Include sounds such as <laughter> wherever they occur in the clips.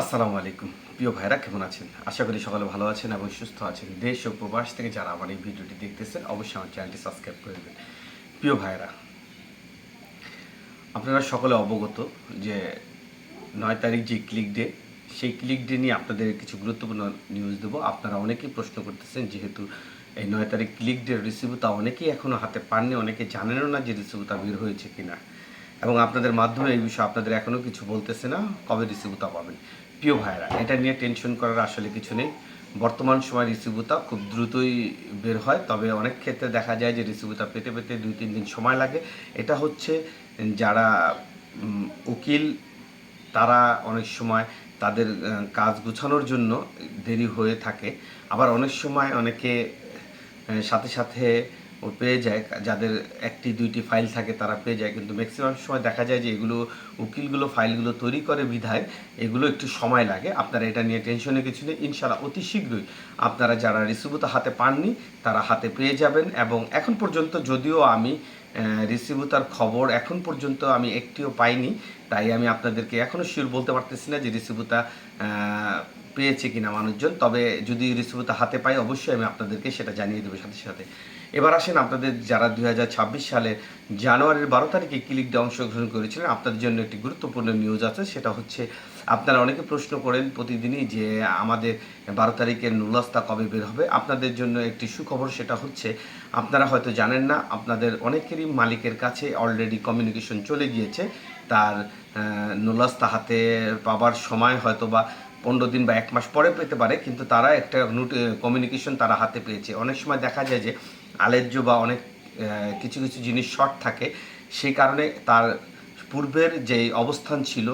আসসালামু আলাইকুম। প্রিয় ভাইরা কেমন আছেন? আশা করি সকালে ভালো আছেন এবং সুস্থ আছেন। দেশ ও প্রবাস থেকে যারা আমার এই ভিডিওটি দেখতেছেন, অবশ্যই আমার চ্যানেলটি সাবস্ক্রাইব করে দেবেন। প্রিয় ভাইরা আপনারা সকলে অবগত যে নয় তারিখ যে ক্লিক ডে সেই ক্লিক ডে নিয়ে আপনাদের কিছু গুরুত্বপূর্ণ নিউজ দেবো। আপনারা অনেকেই প্রশ্ন করতেছেন, যেহেতু এই নয় তারিখ ক্লিক ডে রিসিভ তা অনেকেই এখনও হাতে পাননি, অনেকে জানেনও না যে রিসিভ তা বের হয়েছে কিনা। এবং আপনাদের মাধ্যমে এই বিষয়ে আপনাদের এখনও কিছু বলতেছে না, কবে রিসিভ তা পাবেন। প্রিয় ভাইরা এটা নিয়ে টেনশন করার আসলে কিছু নেই। বর্তমান সময় রিসিভতা খুব দ্রুতই বের হয়, তবে অনেক ক্ষেত্রে দেখা যায় যে রিসিভতা পেতে পেতে দুই, তিন দিন সময় লাগে। এটা হচ্ছে, যারা উকিল, তারা অনেক সময় তাদের কাজ গোছানোর জন্য দেরি হয়ে থাকে। আবার অনেক সময় অনেকে সাথে সাথে ও পেয়ে যায়। যাদের একটি, দুইটি ফাইল থাকে তারা পেয়ে যায়। কিন্তু ম্যাক্সিমাম সময় দেখা যায় যে এগুলো উকিলগুলো ফাইলগুলো তৈরি করে বিধায় এগুলো একটু সময় লাগে। আপনারা এটা নিয়ে টেনশনে কিছু নেই। ইনশাল্লাহ অতি শীঘ্রই আপনারা যারা রিসিভুতা হাতে পাননি, তারা হাতে পেয়ে যাবেন। এবং এখন পর্যন্ত যদিও আমি রিসিভুতার খবর এখন পর্যন্ত আমি একটিও পাইনি, তাই আমি আপনাদেরকে এখনও শিওর বলতে পারতেছি না যে রিসিভুতা পেয়েছে কিনা মানুষজন। তবে যদি রিসিভুতা হাতে পাই, অবশ্যই আমি আপনাদেরকে সেটা জানিয়ে দেবো সাথে সাথে। এবার আসেন আপনাদের যারা দুই হাজার ছাব্বিশ সালে জানুয়ারির বারো তারিখে ক্লিক দিয়ে অংশগ্রহণ করেছিলেন? আপনাদের জন্য একটি গুরুত্বপূর্ণ নিউজ আছে, সেটা হচ্ছে আপনারা অনেকে প্রশ্ন করেন প্রতিদিনই যে আমাদের বারো তারিখের নুলাস্তা কবে বের হবে? আপনাদের জন্য একটি সুখবর সেটা হচ্ছে, আপনারা হয়তো জানেন না, আপনাদের অনেকেরই মালিকের কাছে অলরেডি কমিউনিকেশন চলে গিয়েছে। তার নুলাস্তা হাতে পাবার সময় হয়তো বা পনেরো দিন বা এক মাস পরে পেতে পারে, কিন্তু তারা একটা কমিউনিকেশন তারা হাতে পেয়েছে। অনেক সময় দেখা যায় যে আলেজ্য বা অনেক কিছু কিছু জিনিস শর্ট থাকে। সেই কারণে তার পূর্বের যে অবস্থান ছিল,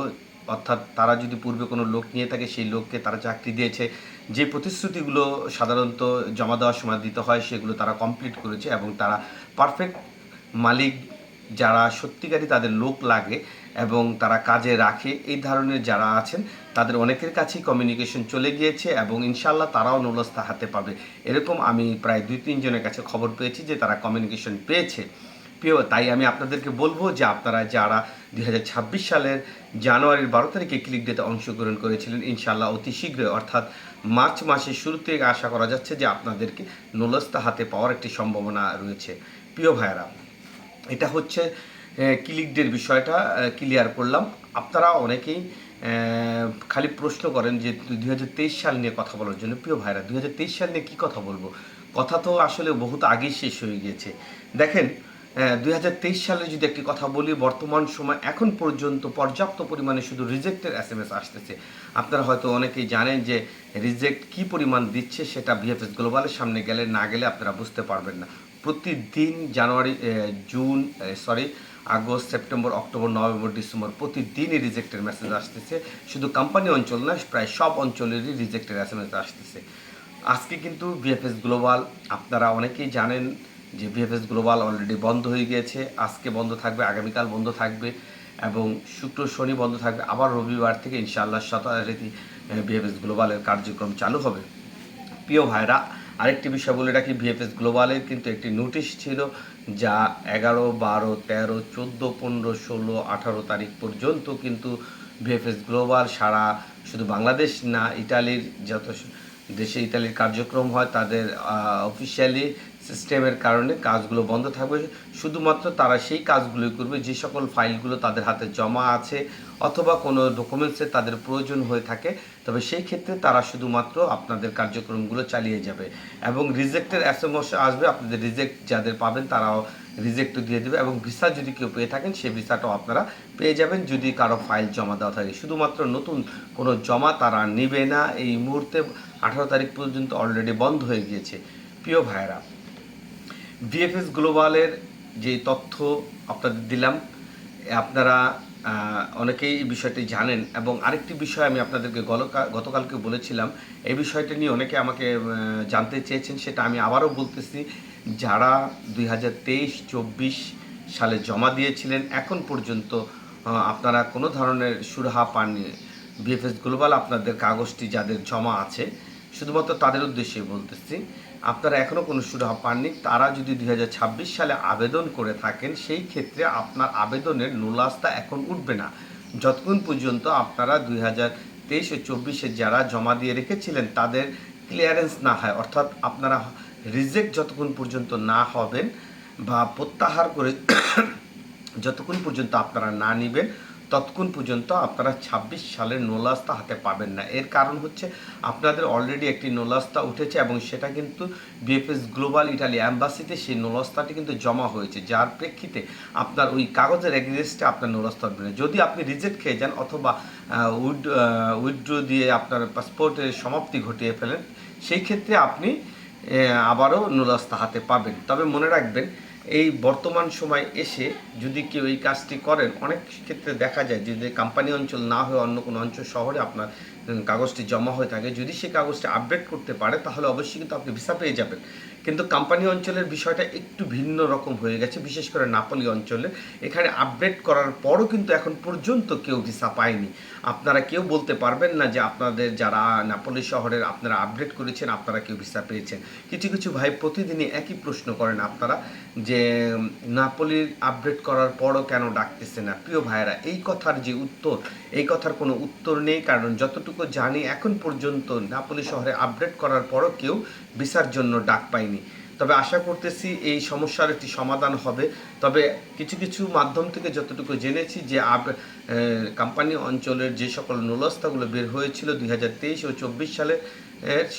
অর্থাৎ তারা যদি পূর্বে কোনো লোক নিয়ে থাকে, সেই লোককে তারা চাকরি দিয়েছে। যে প্রতিশ্রুতিগুলো সাধারণত জমা দেওয়ার সময় দিতে হয়, সেগুলো তারা কমপ্লিট করেছে এবং তারা পারফেক্ট মালিক যারা সত্যিকারই তাদের লোক লাগে এবং তারা কাজে রাখে, এই ধরনের যারা আছেন তাদের অনেকের কাছেই কমিউনিকেশন চলে গিয়েছে এবং ইনশাল্লাহ তারাও নুলস্থা হাতে পাবে। এরকম আমি প্রায় দুই তিনজনের কাছে খবর পেয়েছি যে তারা কমিউনিকেশন পেয়েছে। প্রিয়, তাই আমি আপনাদেরকে বলব যে আপনারা যারা দুই হাজার ছাব্বিশ সালের জানুয়ারির বারো তারিখে ক্লিক ডেতে অংশগ্রহণ করেছিলেন ইনশাল্লাহ অতি শীঘ্রই, অর্থাৎ মার্চ মাসের শুরুতে আশা করা যাচ্ছে যে আপনাদেরকে নুলস্তা হাতে পাওয়ার একটি সম্ভাবনা রয়েছে। প্রিয় ভাইয়েরা, এটা হচ্ছে ক্লিক ডের বিষয়টা ক্লিয়ার করলাম। আপনারা অনেকেই খালি প্রশ্ন করেন যে দুই হাজার তেইশ সাল নিয়ে কথা বলার জন্য, প্রিয় ভাইরা, দুই হাজার তেইশ সাল নিয়ে কী কথা বলব? কথা তো আসলে বহুত আগেই শেষ হয়ে গিয়েছে। দেখেন দু হাজার তেইশ সালে যদি একটি কথা বলি, বর্তমান সময়, এখন পর্যন্ত পর্যাপ্ত পরিমাণে শুধু রিজেক্টের এস এম এস আসতেছে। আপনারা হয়তো অনেকেই জানেন যে রিজেক্ট কি পরিমাণ দিচ্ছে সেটা ভিএফএস গ্লোবালের সামনে গেলে, না গেলে আপনারা বুঝতে পারবেন না। প্রতিদিন January June sorry August, September, October, November, December প্রতিদিনই রিজেক্টের মেসেজ আসতেছে। শুধু কোম্পানি অঞ্চল না, প্রায় সব অঞ্চলেরই রিজেক্টের এস এম এস আসতেছে। আজকে কিন্তু ভিএফএস গ্লোবাল আপনারা অনেকেই জানেন যে ভিএফএস গ্লোবাল অলরেডি বন্ধ হয়ে গিয়েছে। আজকে বন্ধ থাকবে, আগামীকাল বন্ধ থাকবে এবং শুক্র, শনি বন্ধ থাকবে। আবার রবিবার থেকে ইনশাআল্লাহ শতারীতি ভিএফএস গ্লোবালের কার্যক্রম চালু হবে। প্রিয় ভাইরা, আরেকটি বিষয় বলে রাখি ভিএফএস গ্লোবালের কিন্তু একটি নোটিশ ছিল যা এগারো, বারো, তেরো, চোদ্দ, পনেরো, ষোলো, আঠারো তারিখ পর্যন্ত কিন্তু ভিএফএস গ্লোবাল সারা শুধু বাংলাদেশ না, ইটালির যত দেশে ইতালির কার্যক্রম হয়, তাদের অফিসিয়ালি সিস্টেমের কারণে কাজগুলো বন্ধ থাকবে। শুধুমাত্র তারা সেই কাজগুলোই করবে, যে সকল ফাইলগুলো তাদের হাতে জমা আছে অথবা কোনো ডকুমেন্টসে তাদের প্রয়োজন হয়ে থাকে। তবে সেই ক্ষেত্রে তারা শুধুমাত্র আপনাদের কার্যক্রমগুলো চালিয়ে যাবে এবং রিজেক্টের এস এম আসবে। আপনাদের রিজেক্ট যাদের পাবেন তারাও রিজেক্টও দিয়ে দেবে এবং ভিসা যদি কেউ পেয়ে থাকেন, সেই ভিসাটাও আপনারা পেয়ে যাবেন যদি কারও ফাইল জমা দেওয়া থাকে। শুধুমাত্র নতুন কোনো জমা তারা নেবে না। এই মুহূর্তে আঠারো তারিখ পর্যন্ত অলরেডি বন্ধ হয়ে গিয়েছে। প্রিয় ভাইয়েরা ভিএফএস গ্লোবালের যে তথ্য আপনাদের দিলাম আপনারা অনেকেই এই বিষয়টি জানেন এবং আরেকটি বিষয় আমি আপনাদেরকে গতকালকে বলেছিলাম, এই বিষয়টা নিয়ে অনেকে আমাকে জানতে চেয়েছেন, সেটা আমি আবারও বলতেছি। যারা দুই হাজার সালে জমা দিয়েছিলেন, এখন পর্যন্ত আপনারা কোনো ধরনের সুরাহা পাননি। বিএফএস গ্লোবাল আপনাদের কাগজটি যাদের জমা আছে শুধুমাত্র তাদের উদ্দেশ্যে বলতেছি, আপনারা এখনও কোনো সুরাহা পাননি, তারা যদি দুই হাজার ছাব্বিশ সালে আবেদন করে থাকেন, সেই ক্ষেত্রে আপনার আবেদনের নুলাস্তা এখন উঠবে না। যতক্ষণ পর্যন্ত আপনারা দুই হাজার তেইশ ও চব্বিশে যারা জমা দিয়ে রেখেছিলেন, তাদের ক্লিয়ারেন্স না হয়, অর্থাৎ আপনারা রিজেক্ট যতক্ষণ পর্যন্ত না হবেন বা প্রত্যাহার করে <coughs> যতক্ষণ পর্যন্ত আপনারা না নেবেন ততক্ষণ পর্যন্ত আপনারা ছাব্বিশ সালের নোলাস্তা হাতে পাবেন না। এর কারণ হচ্ছে আপনাদের অলরেডি একটি নোলাস্তা উঠেছে এবং সেটা কিন্তু বিএফএস গ্লোবাল ইটালি অ্যাম্বাসিতে সেই নোলাস্তাটি কিন্তু জমা হয়েছে। যার প্রেক্ষিতে আপনার ওই কাগজের এগেনস্টে আপনার নোলাস্তা উঠবে না। যদি আপনি রিজেক্ট খেয়ে যান অথবা উইড উইড্রো দিয়ে আপনার পাসপোর্টের সমাপ্তি ঘটিয়ে ফেলেন, সেই ক্ষেত্রে আপনি আবারও নুরাস্তা হাতে পাবেন। তবে মনে রাখবেন এই বর্তমান সময় এসে যদি কেউ এই কাজটি করেন, অনেক ক্ষেত্রে দেখা যায় যদি কোম্পানি অঞ্চল না হয়ে অন্য কোনো অঞ্চল শহরে আপনার কাগজটি জমা হয়ে থাকে, যদি সেই কাগজটি আপডেট করতে পারে, তাহলে অবশ্যই কিন্তু আপনি ভিসা পেয়ে যাবেন। কিন্তু কোম্পানি অঞ্চলের বিষয়টা একটু ভিন্ন রকম হয়ে গেছে, বিশেষ করে নাপলি অঞ্চলে। এখানে আপডেট করার পরও কিন্তু এখন পর্যন্ত কেউ ভিসা পায়নি। আপনারা কেউ বলতে পারবেন না যে আপনাদের যারা নাপলি শহরের আপনারা আপডেট করেছেন, আপনারা কেউ ভিসা পেয়েছেন। কিছু কিছু ভাই প্রতিদিনই একই প্রশ্ন করেন আপনারা যে নাপলির আপডেট করার পরও কেন ডাকতেছে না? প্রিয় ভাইয়েরা, এই কথার যে উত্তর, এই কথার কোনো উত্তর নেই। কারণ যতটুকু জানি, এখন পর্যন্ত নাপলি শহরে আপডেট করার পরও কেউ ভিসার জন্য ডাক পায়নি তবে আশা করতেছি এই সমস্যার একটি সমাধান হবে। তবে কিছু কিছু মাধ্যম থেকে যতটুকু জেনেছি যে আপ কোম্পানি অঞ্চলের যে সকল নুলস্তাগুলো বের হয়েছিল দুই হাজার তেইশ ও চব্বিশ সালে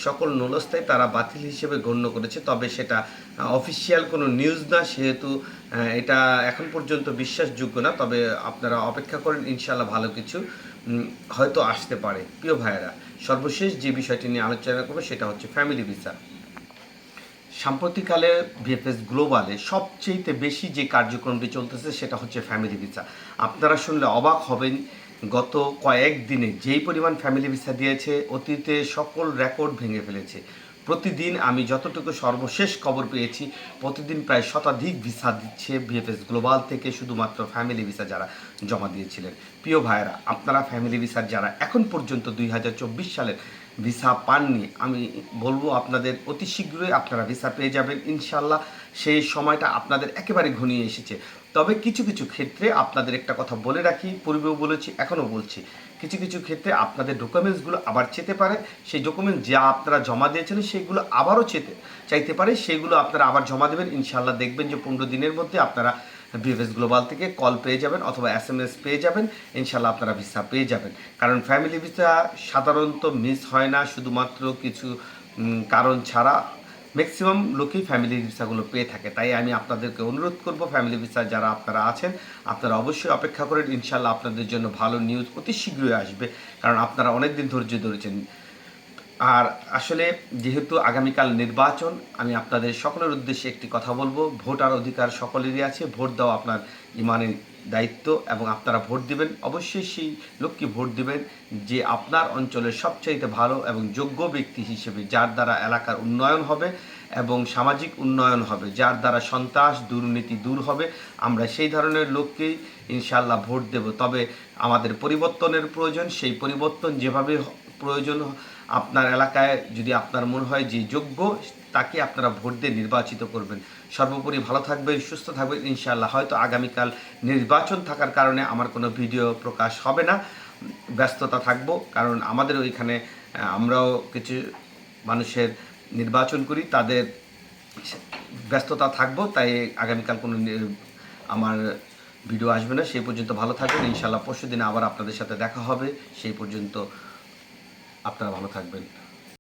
সকল নুলস্তাই তারা বাতিল হিসেবে গণ্য করেছে। তবে সেটা অফিসিয়াল কোনো নিউজ না, সেহেতু এটা এখন পর্যন্ত বিশ্বাসযোগ্য না। তবে আপনারা অপেক্ষা করেন ইনশাল্লাহ ভালো কিছু হয়তো আসতে পারে। প্রিয় ভাইয়েরা সর্বশেষ যে বিষয়টি নিয়ে আলোচনা করব সেটা হচ্ছে ফ্যামিলি ভিসা সাম্প্রতিককালে ভিএফএস গ্লোবালে সবচেয়ে বেশি যে কার্যক্রমটি চলতেছে সেটা হচ্ছে ফ্যামিলি ভিসা আপনারা শুনলে অবাক হবেন, গত কয়েক দিনে যেই পরিমাণ ফ্যামিলি ভিসা দিয়েছে, অতীতে সকল রেকর্ড ভেঙে ফেলেছে। প্রতিদিন আমি যতটুকু সর্বশেষ খবর পেয়েছি, প্রতিদিন প্রায় শতাধিক ভিসা দিচ্ছে ভিএফএস গ্লোবাল থেকে শুধুমাত্র ফ্যামিলি ভিসা যারা জমা দিয়েছিলেন। প্রিয় ভাইয়েরা, আপনারা ফ্যামিলি ভিসার যারা এখন পর্যন্ত দুই হাজার চব্বিশ সালের ভিসা পাননি, আমি বলব আপনাদের অতি শীঘ্রই আপনারা ভিসা পেয়ে যাবেন ইনশাল্লাহ সেই সময়টা আপনাদের একেবারে ঘনিয়ে এসেছে। তবে কিছু কিছু ক্ষেত্রে আপনাদের একটা কথা বলে রাখি, পূর্বেও বলেছি, এখনও বলছি। কিছু কিছু ক্ষেত্রে আপনাদের ডকুমেন্টসগুলো আবার চেতে পারে, সেই ডকুমেন্ট যা আপনারা জমা দিয়েছিলেন সেইগুলো আবারও চেতে, চাইতে পারে, সেগুলো আপনারা আবার জমা দেবেন। ইনশাল্লাহ দেখবেন যে পনেরো দিনের মধ্যে আপনারা বিএফএস গ্লোবাল থেকে কল পেয়ে যাবেন অথবা এস এম এস পেয়ে যাবেন। ইনশাল্লাহ আপনারা ভিসা পেয়ে যাবেন। কারণ ফ্যামিলি ভিসা সাধারণত মিস হয় না, শুধুমাত্র কিছু কারণ ছাড়া ম্যাক্সিমাম লোকই ফ্যামিলি ভিসাগুলো পেয়ে থাকে, তাই আমি আপনাদেরকে অনুরোধ করব ফ্যামিলি ভিসা যারা আপনারা আছেন, আপনারা অবশ্যই অপেক্ষা করেন ইনশাল্লাহ আপনাদের জন্য ভালো নিউজ অতি শীঘ্রই আসবে, কারণ আপনারা অনেক দিন ধৈর্য ধরেছেন। আর আসলে যেহেতু আগামীকাল নির্বাচন, আমি আপনাদের সকলের উদ্দেশ্যে একটি কথা বলব, ভোটার অধিকার সকলেরই আছে, ভোট দেওয়া আপনার ইমানের দায়িত্ব এবং আপনারা ভোট দিবেন, অবশ্যই সেই লোককে ভোট দিবেন যে আপনার অঞ্চলের সবচাইতে ভালো এবং যোগ্য ব্যক্তি হিসেবে যার দ্বারা এলাকার উন্নয়ন হবে এবং সামাজিক উন্নয়ন হবে, যার দ্বারা সন্ত্রাস, দুর্নীতি দূর হবে। আমরা সেই ধরনের লোককেই ইনশাল্লাহ ভোট দেব। তবে আমাদের পরিবর্তনের প্রয়োজন, সেই পরিবর্তন যেভাবে প্রয়োজন আপনার এলাকায় যদি আপনার মনে হয় যে যোগ্য তাকে আপনারা ভোট দিয়ে নির্বাচিত করবেন। সর্বোপরি ভালো থাকবেন, সুস্থ থাকবেন, ইনশাআল্লাহ। হয়তো আগামীকাল নির্বাচন থাকার কারণে আমার কোনো ভিডিও প্রকাশ হবে না। ব্যস্ততা থাকব, কারণ আমাদের ওইখানে আমরাও কিছু মানুষের নির্বাচন করি, তাদের ব্যস্ততা থাকব, তাই আগামীকাল কোনো আমার ভিডিও আসবে না। সেই পর্যন্ত ভালো থাকবেন ইনশাল্লাহ পরশু দিনে আবার আপনাদের সাথে দেখা হবে। সেই পর্যন্ত আপনারা ভালো থাকবেন।